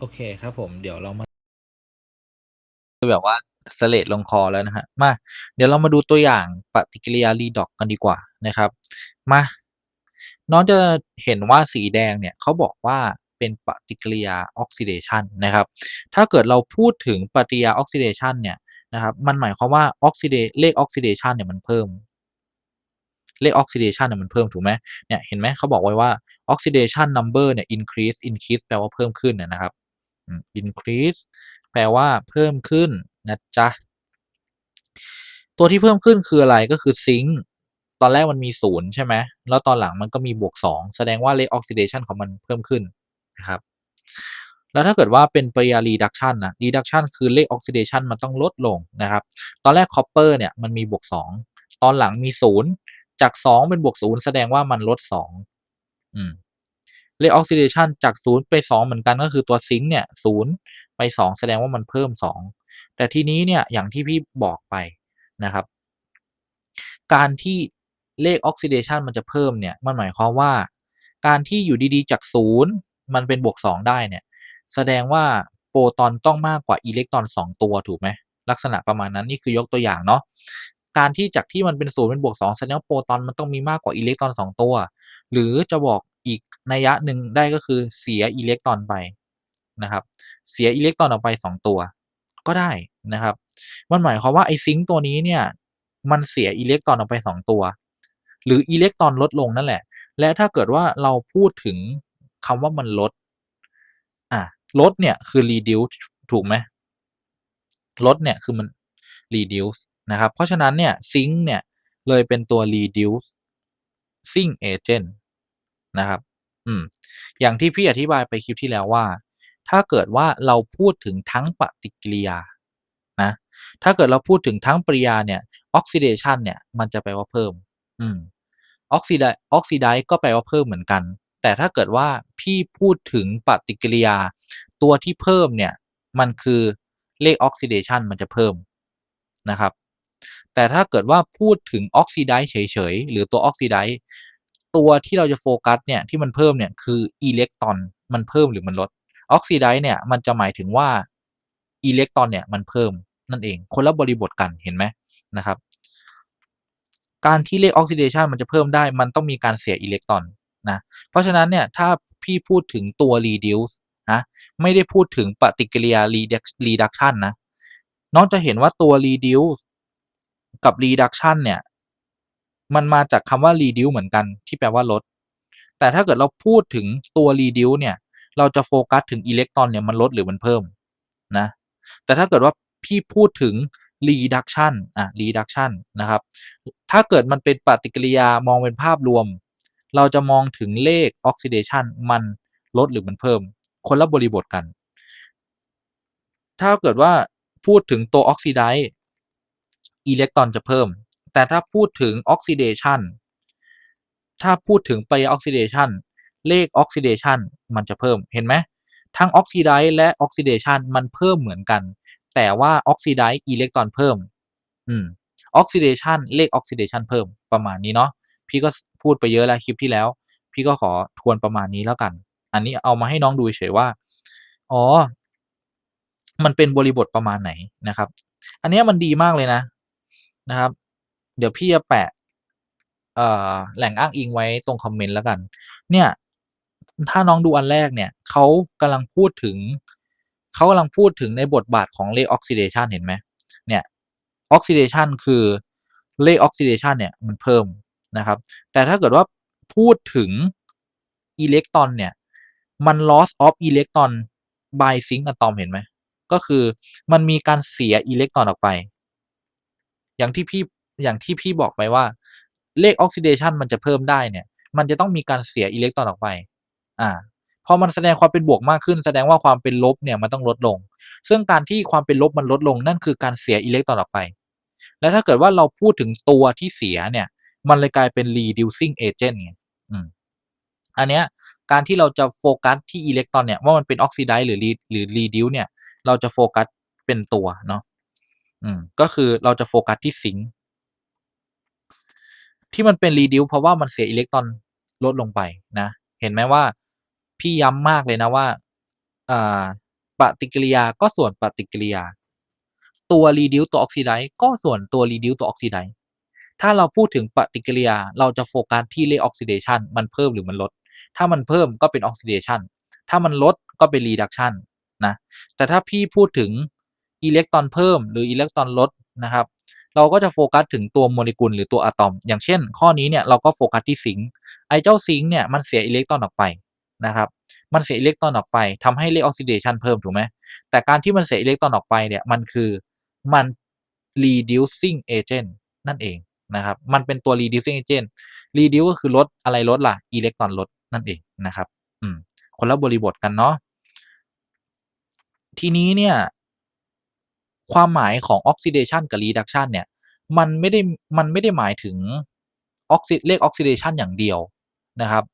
โอเคครับผมเดี๋ยวเรามาแบบว่าเสลดลงคอแล้วนะฮะมาเดี๋ยวเรามาดูตัวอย่างปฏิกิริยา redox กันดีกว่านะครับมาน้องจะเห็นว่าสีแดงเนี่ยเขาบอกว่าเป็นปฏิกิริยาออกซิเดชันนะครับ ถ้าเกิดเราพูดถึงปฏิกิริยาออกซิเดชันเนี่ยนะครับ มันหมายความว่าออกซิเดเลขออกซิเดชันเนี่ยมันเพิ่ม เลขออกซิเดชันเนี่ยมันเพิ่มถูกไหมเนี่ยเห็นไหมเขาบอกไว้ว่าออกซิเดชันนัมเบอร์เนี่ย increase increase แปลว่าเพิ่มขึ้นนะครับ increase แปลว่าเพิ่มขึ้นนะจ๊ะ ตัวที่เพิ่มขึ้นคืออะไรก็คือซิงค์ตอนแรกมันมีศูนย์ใช่ไหมแล้วตอนหลังมันก็มีบวกสองแสดงว่าเลขออกซิเดชันของมันเพิ่มขึ้นนะครับ แล้วถ้าเกิดว่าเป็นปริยา reduction นะ reduction คือเลขออกซิเดชันมันต้องลดลงนะครับ ตอนแรก copper เนี่ยมันมีบวกสองตอนหลังมีศูนย์จากสองเป็นบวกศูนย์แสดงว่ามันลดสองอืม เลขออกซิเดชันจากศูนย์ไปสองเหมือนกันก็คือตัวซิงค์เนี่ยศูนย์ไปสองแสดงว่ามันเพิ่มสองแต่ทีนี้เนี่ยอย่างที่พี่บอกไปนะครับ การที่เลขออกซิเดชันมันจะเพิ่มเนี่ยมันหมายความว่า การที่อยู่ดีๆจากศูนย์มันเป็นบวกสองได้เนี่ยแสดงว่าโปรตอนต้องมากกว่าอิเล็กตรอนสองตัวถูกไหมลักษณะประมาณนั้นนี่คือยกตัวอย่างเนาะการที่จากที่มันเป็นศูนย์เป็นบวกสองแสดงว่าโปรตอนมันต้องมีมากกว่าอิเล็กตรอนสองตัว หรือจะบอก อีกนัยยะหนึ่งได้ก็คือเสียอิเล็กตรอนไปนะครับ เสียอิเล็กตรอนออกไปสองตัว ก็ได้นะครับ มันหมายความว่าไอซิงค์ตัวนี้เนี่ย มันเสียอิเล็กตรอนออกไปสองตัว หรืออิเล็กตรอนลดลงนั่นแหละ และถ้าเกิดว่าเราพูดถึงคำว่ามันลด อะ ลดเนี่ยคือ reduce ถูกไหมลดเนี่ยคือมัน reduce นะครับ เพราะฉะนั้นเนี่ยซิงค์เนี่ยเลยเป็นตัว reducing agent นะครับ อืม อย่างที่พี่อธิบายไปคลิปที่แล้วว่า ถ้าเกิดว่าเราพูดถึงทั้งปฏิกิริยา นะ ถ้าเกิดเราพูดถึงทั้งปริยาเนี่ย oxidation เนี่ย มันจะแปลว่าเพิ่ม อืม oxidize oxidize ก็แปลว่าเพิ่มเหมือนกัน แต่ถ้าเกิดว่าพี่พูดถึงปฏิกิริยา ตัวที่เพิ่มเนี่ย มันคือเลข oxidation มันจะเพิ่มนะครับแต่ถ้าเกิดว่าพูดถึง oxidize เฉยๆ หรือตัว oxidize ตัวที่เราจะโฟกัสเนี่ยที่มันเพิ่มเนี่ยคืออิเล็กตรอนมันเพิ่มหรือมันลด oxidize เนี่ยมันจะหมายถึงว่าอิเล็กตรอนเนี่ยมันเพิ่มนั่นเองคนละบริบทกันเห็นไหมนะครับ การที่เลขออกซิเดชันมันจะเพิ่มได้ มันต้องมีการเสียอิเล็กตรอนนะเพราะฉะนั้นเนี่ยถ้าพี่พูดถึงตัว reduce นะไม่ได้พูดถึงปฏิกิริยา reduction นะน้องจะเห็นว่าตัว reduce กับ reduction เนี่ย มันมาจากคำว่า reduce เหมือนกันที่แปลว่าลด แต่ถ้าเกิดเราพูดถึงตัว reduce เนี่ย เราจะโฟกัสถึงอิเล็กตรอนเนี่ยมันลดหรือมันเพิ่มนะ แต่ถ้าเกิดว่าพี่พูดถึง reduction อะ reduction นะครับ ถ้าเกิดมันเป็นปฏิกิริยามองเป็นภาพรวม เราจะมองถึงเลข oxidation มันลดหรือมันเพิ่ม คนละบริบทกัน ถ้าเกิดว่าพูดถึงตัว oxidize อิเล็กตรอนจะเพิ่ม แต่ถ้าพูดถึง oxidation ถ้าพูดถึงไปริยา oxidation เลข oxidation มันจะเพิ่มเห็นไหมทั้ง oxidize และ oxidation มันเพิ่มเหมือนกัน แต่ว่า oxidize อิเล็กตรอนเพิ่มอืม oxidation เลข oxidation เพิ่มประมาณนี้เนาะพี่ก็พูดไปเยอะแล้วคลิปที่แล้ว พี่ก็ขอทวนประมาณนี้แล้วกัน อันนี้เอามาให้น้องดูเฉยว่าอ๋อ มันเป็นบริบทประมาณไหนนะครับ อันนี้มันดีมากเลยนะนะครับ เดี๋ยวพี่จะแปะเอ่อแหล่งอ้างอิงไว้ตรงคอมเมนต์แล้วกัน เนี่ย ถ้าน้องดูอันแรกเนี่ยเขากำลังพูดถึงเขากำลังพูดถึงในบทบาทของเลออกซิเดชันเห็นไหมเนี่ยออกซิเดชันคือเลออกซิเดชันเนี่ยมันเพิ่มนะครับ แต่ถ้าเกิดว่าพูดถึงอิเล็กตรอนเนี่ยมัน loss of electron by zinc atom เห็นไหม ก็คือมันมีการเสียอิเล็กตรอนออกไป อย่างที่พี่ อย่างที่พี่บอกไปว่า เลขออกซิเดชันมันจะเพิ่มได้เนี่ย มันจะต้องมีการเสียอิเล็กตรอนออกไป อ่าพอมันแสดงความเป็นบวกมากขึ้น แสดงว่าความเป็นลบเนี่ยมันต้องลดลง ซึ่งการที่ความเป็นลบมันลดลงนั่นคือการเสียอิเล็กตรอนออกไป แล้วถ้าเกิดว่าเราพูดถึงตัวที่เสียเนี่ย มันเลยกลายเป็น reducing agent ไงอืมอันเนี้ยการที่เราจะโฟกัสที่อิเล็กตรอนเนี่ยว่ามันเป็นออกซิไดซ์หรือหรือ reduce เนี่ย เราจะโฟกัสเป็นตัวเนาะอืมก็คือเราจะโฟกัสที่ซิงค์ ที่มันเป็น reduce เพราะว่ามันเสียอิเล็กตรอนลดลงไปนะ เห็นไหมว่าพี่ย้ำมากเลยนะว่าปฏิกิริยาก็ส่วนปฏิกิริยา ตัว reduce ตัว oxidize ก็ส่วนตัว reduce ตัว oxidize ถ้าเราพูดถึงปฏิกิริยาเราจะโฟกัสที่เลข oxidation มันเพิ่มหรือมันลด ถ้ามันเพิ่มก็เป็น oxidation ถ้ามันลดก็เป็น reduction นะแต่ถ้าพี่พูดถึงอิเล็กตรอนเพิ่มหรืออิเล็กตรอนลดนะครับ เราก็จะโฟกัสถึงตัวโมเลกุลหรือตัวอะตอม อย่างเช่น ข้อนี้เนี่ยเราก็โฟกัสที่ซิงค์ไอเจ้าซิงค์เนี่ยมันเสียอิเล็กตรอนออกไปนะครับมันเสียอิเล็กตรอนออกไปทำให้เลขออกซิเดชันเพิ่มถูกไหมแต่การที่มันเสียอิเล็กตรอนออกไปเนี่ยมันคือมัน reducing agent นั่นเองนะครับมันเป็นตัว reducing agent reduce ก็คือลดอะไรลดล่ะอิเล็กตรอนลดนั่นเองนะครับอืมคนละบริบทกันเนาะทีนี้เนี่ย ความหมายของ oxidation กับ reduction เนี่ยมันไม่ได้มันไม่ได้หมายถึงออกซิเลข oxidation อย่างเดียวนะครับ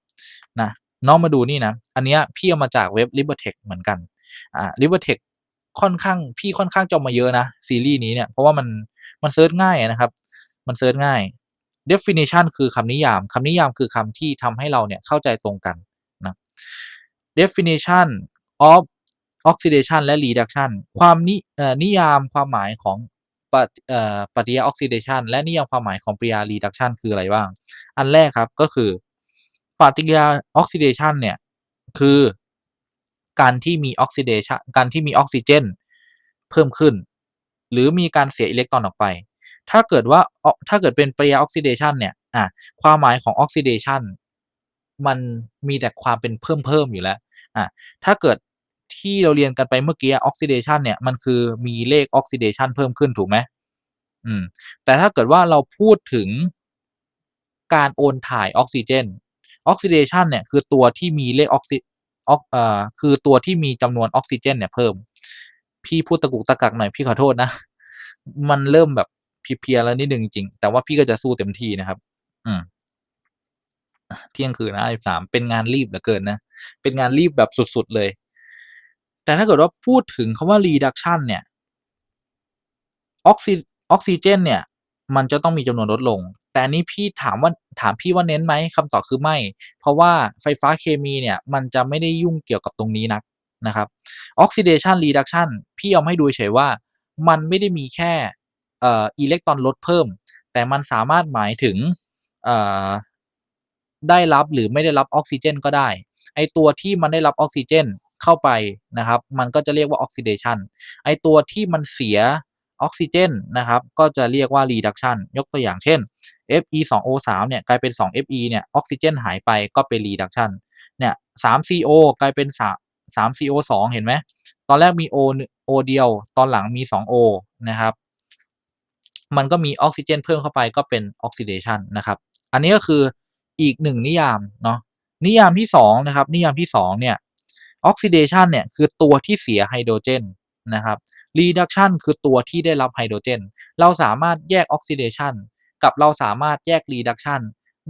นะน้องมาดูนี่นะ อันนี้พี่เอามาจากเว็บ Libertech เหมือนกันอ่า Libertech ค่อนข้างพี่ค่อนข้างจะเอมาเยอะนะ ซีรีส์นี้เนี่ยเพราะว่ามันมันเซิร์ชง่ายนะครับ มันเซิร์ชง่าย definition คือคำนิยามคำนิยามคือคำที่ทำให้เราเนี่ยเข้าใจตรงกันนะ definition of oxidation และ reduction ความนินิยามความหมายของปฏิเอ่อปฏิกิริยา oxidation และนิยามความหมายของปฏิกิริยา reduction คืออะไรบ้าง อันแรกครับก็คือปฏิกิริยา oxidation เนี่ยคือการที่มี oxidation การที่มีออกซิเจนเพิ่มขึ้น หรือมีการเสียอิเล็กตรอนออกไป ถ้าเกิดว่าถ้าเกิดเป็นปฏิกิริยา oxidation เนี่ยอะความหมายของ oxidation มันมีแต่ความเป็นเพิ่มเพิ่มอยู่แล้วอะถ้าเกิด ที่เราเรียนกันไปเมื่อกี้ oxidation เนี่ยมันคือมีเลข oxidation เพิ่มขึ้นถูกไหมอืมแต่ถ้าเกิดว่าเราพูดถึงการโอนถ่ายออกซิเจนออกซิเดชันเนี่ยคือตัวที่มีเลขออกซิออกเอ่อคือตัวที่มีจำนวนออกซิเจนเนี่ยเพิ่ม พี่พูดตะกุกตะกักหน่อยพี่ขอโทษนะ มันเริ่มแบบเพียแล้วนิดนึงจริง แต่ว่าพี่ก็จะสู้เต็มที่นะครับ อืมเที่ยงคืนนะสามเป็นงานรีบเหลือเกินนะ เป็นงานรีบแบบสุดๆเลย แต่ถ้าเกิดว่าพูดถึงคำว่า reduction เนี่ยออกซิออกซิเจนเนี่ย มันจะต้องมีจำนวนลดลง แต่นี้พี่ถามว่าถามพี่ว่าเน้นไหมคำตอบคือไม่ เพราะว่าไฟฟ้าเคมีเนี่ยมันจะไม่ได้ยุ่งเกี่ยวกับตรงนี้นักนะครับออกซิเดชันรีดักชันพี่เอาให้ดูเฉยว่า มันไม่ได้มีแค่เอ่ออิเล็กตรอนลดเพิ่ม แต่มันสามารถหมายถึงเอ่อได้รับหรือไม่ได้รับออกซิเจนก็ได้ ไอตัวที่มันได้รับออกซิเจนเข้าไปนะครับ มันก็จะเรียกว่าออกซิเดชันไอตัวที่มันเสียออกซิเจนนะครับ ก็จะเรียกว่า reduction ยกตัวอย่างเช่น Fe2O3 เนี่ยกลายเป็น 2Fe เนี่ยออกซิเจนหายไปก็เป็น reduction เนี่ย 3CO กลายเป็น3 3CO2 เห็นไหมตอนแรกมี O O เดียว ตอนหลังมี 2O นะครับ มันก็มีออกซิเจนเพิ่มเข้าไปก็เป็น oxidation นะครับ อันนี้ก็คืออีกหนึ่งนิยามเนาะ นิยามที่สองนะครับนิยามที่สองเนี่ย oxidation เนี่ยคือตัวที่เสียไฮโดรเจนนะครับ reduction คือตัวที่ได้รับไฮโดรเจน เราสามารถแยก oxidation กับเราสามารถแยก reduction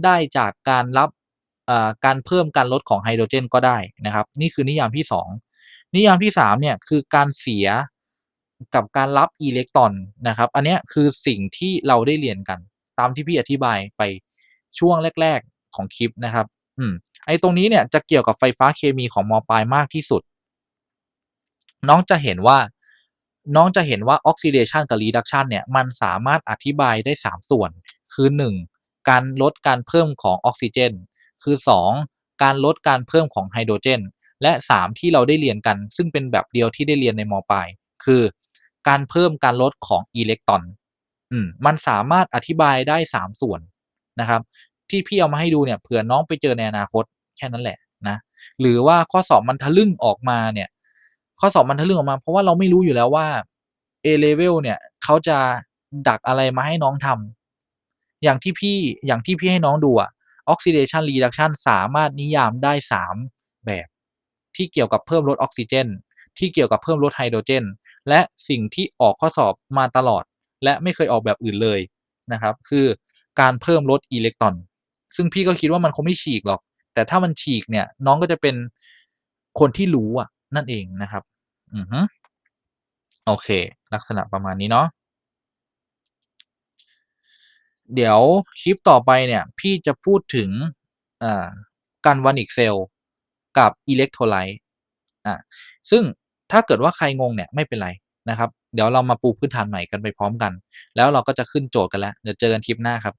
ได้จากการรับการเพิ่มการลดของไฮโดรเจนก็ได้นะครับ นี่คือนิยามที่ 2 นิยามที่3เนี่ยคือการเสียกับการรับอิเล็กตรอนนะครับ อันนี้คือสิ่งที่เราได้เรียนกัน ตามที่พี่อธิบายไปช่วงแรก ๆของคลิปนะครับ อืม ไอ้ตรงนี้เนี่ยจะเกี่ยวกับไฟฟ้าเคมีของมปลายมากที่สุด น้องจะเห็นว่าน้องจะเห็นว่าออกซิเดชันกับรีดักชันเนี่ยมันสามารถอธิบายได้ 3 ส่วน คือ 1. การลดการเพิ่มของออกซิเจน คือ 2. การลดการเพิ่มของไฮโดรเจน และ 3 ที่เราได้เรียนกัน ซึ่งเป็นแบบเดียวที่ได้เรียนในมปลายคือการเพิ่มการลดของอิเล็กตรอนอืมมันสามารถอธิบายได้ 3 ส่วนนะครับ ที่พี่เอามาให้ดูเนี่ยเผื่อน้องไปเจอในอนาคต แค่นั้นแหละนะหรือว่าข้อสอบมันทะลึ่งออกมาเนี่ยข้อสอบมันทะลึ่งออกมา เพราะว่าเราไม่รู้อยู่แล้วว่า A level เนี่ยเขาจะดักอะไรมาให้น้องทำอย่างที่พี่อย่างที่พี่ให้น้องดูอะ oxidation reduction สามารถนิยามได้ 3 แบบ ที่เกี่ยวกับเพิ่มลดออกซิเจน ที่เกี่ยวกับเพิ่มลดไฮโดรเจน และสิ่งที่ออกข้อสอบมาตลอด และไม่เคยออกแบบอื่นเลยนะครับ คือการเพิ่มลดอิเล็กตรอน ซึ่งพี่ก็คิดว่ามันคงไม่ฉีกหรอก แต่ถ้ามันฉีกเนี่ยน้องก็จะเป็นคนที่รู้อะนั่นเองนะครับ อือฮึโอเค ลักษณะประมาณนี้เนาะเดี๋ยวคลิปต่อไปเนี่ย พี่จะพูดถึงการวานิกเซลกับอิเล็กโทรไลต์อ่าซึ่งถ้าเกิดว่าใครงงเนี่ยไม่เป็นไรนะครับ เดี๋ยวเรามาปูพื้นฐานใหม่กันไปพร้อมกัน แล้วเราก็จะขึ้นโจทย์กันแล้ว เดี๋ยวเจอกันคลิปหน้าครับ